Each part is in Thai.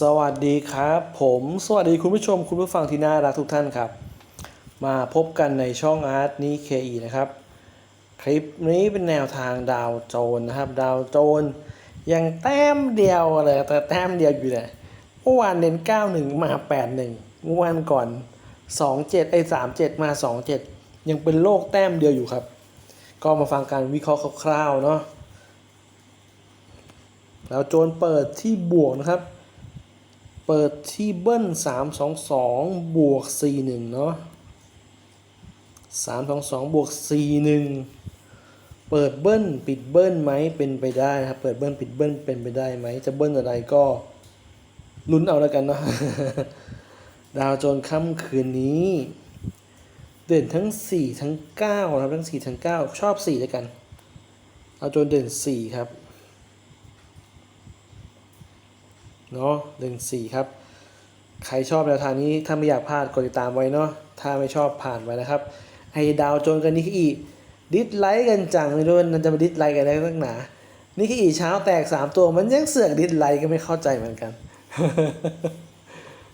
สวัสดีครับ ผมสวัสดีคุณผู้ชมคุณผู้ฟังที่น่ารักทุกท่านครับ มาพบกันในช่องอาร์ตนี้เคอีนะครับ คลิปนี้เป็นแนวทางดาวโจรนะครับ ดาวโจรยังแต้มเดียวเลยแต่แต้มเดียวอยู่เลยเมื่อวานเน้น91 มา 81เมื่อวานก่อน 27ไอ้37 มา 27 ยังเป็นโลกแต้มเดียวอยู่ครับ ก็มาฟังการวิเคราะห์คร่าวๆเนาะแล้วโจรเปิดที่บวกนะครับ เปิดที่เบิ้ล322บวก41เนาะ322บวก41เปิดเบิ้ลปิดเบิ้ลไหมเป็นไปได้ครับ เปิดเบิ้ลปิดเบิ้ลเป็นไปได้ไหม จะเบิ้ลอะไรก็ลุ้นเอาแล้วกันเนาะดาวโจรค่ำคืนนี้ เด่นทั้ง 4 ทั้ง9ครับทั้ง 4 ทั้ง 9 ชอบ4แล้วกันดาโจรเด่น 4 ครับ เนาะหนึ่งสี่ครับ ใครชอบแนวทางนี้ถ้าไม่อยากพลาดกดติดตามไว้เนาะถ้าไม่ชอบผ่านไปนะครับไอ้ดาวโจนกันนี่ออีดิสไลค์กันจังเลยด้วยมันจะมาดิสไลค์กันได้ตั้งหนานี่คืออีเช้าแตกสามตัวมันยังเสือกดิสไลค์ก็ไม่เข้าใจเหมือนกัน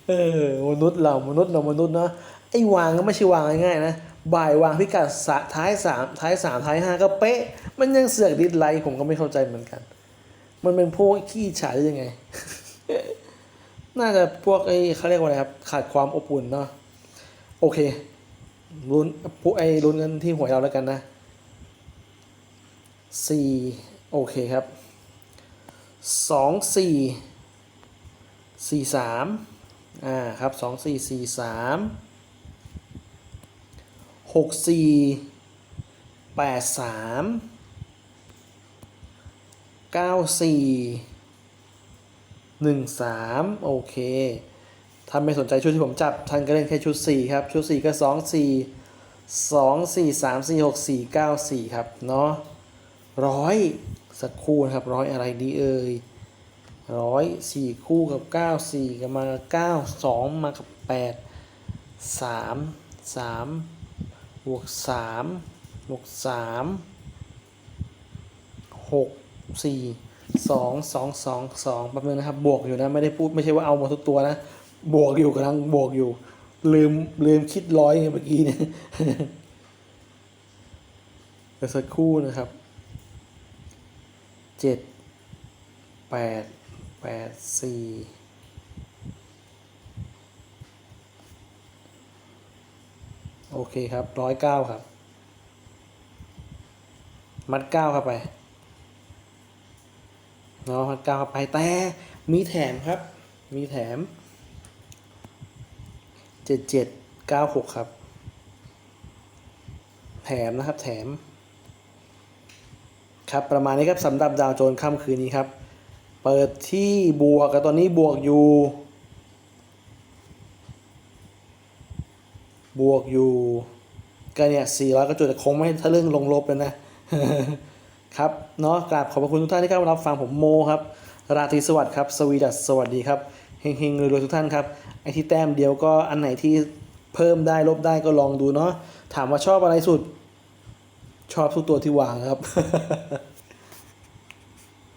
เออมนุษย์เรามนุษย์เรามนุษย์เนาะไอ้วางก็ไม่ใช่วางง่ายๆนะบ่ายวางพิกัดสะท้ายสามท้ายสามท้ายห้าก็เป๊ะ มันยังเสือกดิสไลค์ผมก็ไม่เข้าใจเหมือนกัน มันเป็นพวกขี้ฉาได้ยังไง น่าจะพวกไอ้เขาเรียกว่าอะไรครับ ขาดความอบอุ่นเนาะโอเคลุ้นพวกไอ้ลุ้นกันที่หวยเราแล้วกันนะสี่โอเคครับสองสี่สี่สามอ่าครับสองสี่สี่สามหกสี่แปดสามเก้าสี่ หนึ่งสามโอเค ถ้าไม่สนใจชุดที่ผมจับ ท่านก็เล่นแค่ชุดสี่ครับ ชุดสี่ก็สองสี่สองสี่สามสี่หกสี่เก้าสี่ครับ เนาะร้อยสักคู่นะครับร้อยอะไรดีเอ่ยร้อยสี่คู่กับเก้าสี่กับมาเก้าสองมากับแปดสามสามบวกสามบวกสามหกสี่ สองสองสองสองแป๊บนึงนะครับ บวกอยู่นะ ไม่ได้พูดไม่ใช่ว่าเอาหมดทุกตัวนะ บวกอยู่กำลังบวกอยู่ ลืมลืมคิดร้อยเมื่อกี้เนี่ยเดี๋ยวสักครู่นะครับเจ็ดแปดแปดสี่โอเคครับร้อยเก้าครับ มัดเก้าเข้าไป เนาะกาวไปแต่มีแถมครับ มีแถมเจ็ดเจ็ดเก้าหกครับ แถมนะครับแถม ครับประมาณนี้ครับสำหรับดาวโจนค่ำคืนนี้ครับ เปิดที่บวกกับตอนนี้บวกอยู่ บวกอยู่ก็เนี่ยสี่ร้อยก็จุดแต่คงไม่ทะลึ่งลงลบเลยนะ ครับเนาะกราบขอบพระคุณทุกท่านที่เข้ามารับฟังผมโมครับ ราตรีสวัสดิ์ครับ สวีดัสสวัสดีครับเฮงๆรวยๆทุกท่านครับไอที่แต้มเดียวก็อันไหนที่เพิ่มได้ลบได้ก็ลองดูเนาะถามว่าชอบอะไรสุด ชอบทุกตัวที่วางครับ